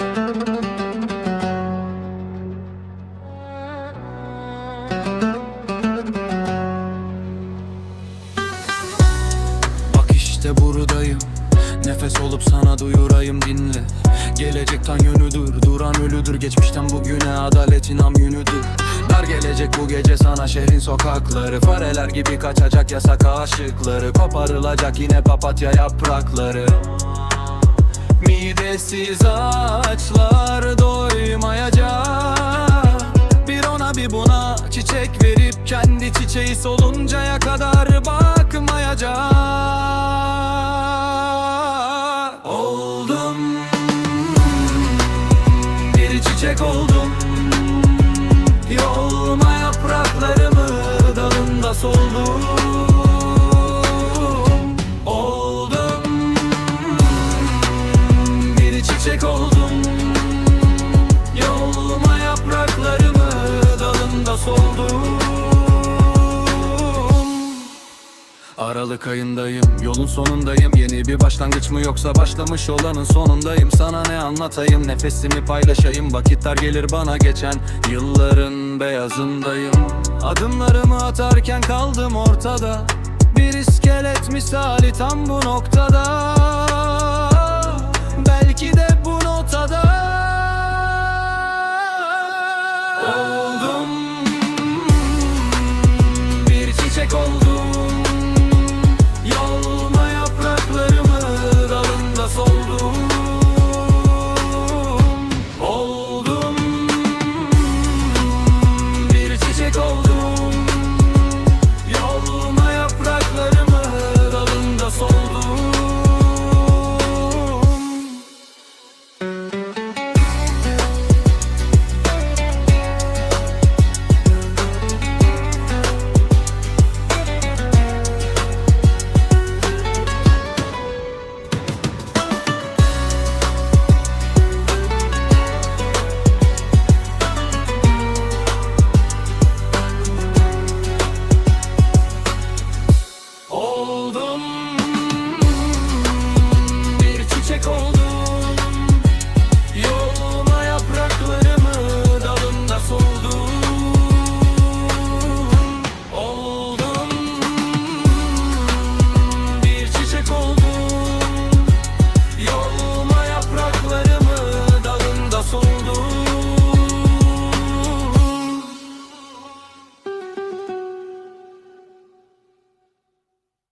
Bak işte buradayım. Nefes olup sana duyurayım dinle. Gelecek tan yönüdür Duran ölüdür. Geçmişten bugüne adaletin am yönüdür. Dar gelecek bu gece sana şehrin sokakları. Fareler gibi kaçacak yasak aşıkları. Koparılacak yine papatya yaprakları Midesiz ağaçlar doymayacak. Bir ona bir buna çiçek verip Kendi çiçeği soluncaya kadar bakmayacak. Oldum. Bir çiçek oldum. Yolma yapraklarımı dalında soldum çiçek oldum. Yoluma yapraklarımı dalında soldum. Aralık ayındayım, yolun sonundayım. Yeni bir başlangıç mı yoksa başlamış olanın sonundayım. Sana ne anlatayım, nefesimi paylaşayım. Vakitler gelir bana geçen yılların beyazındayım. Adımlarımı atarken kaldım ortada. Bir iskelet misali tam bu noktada blue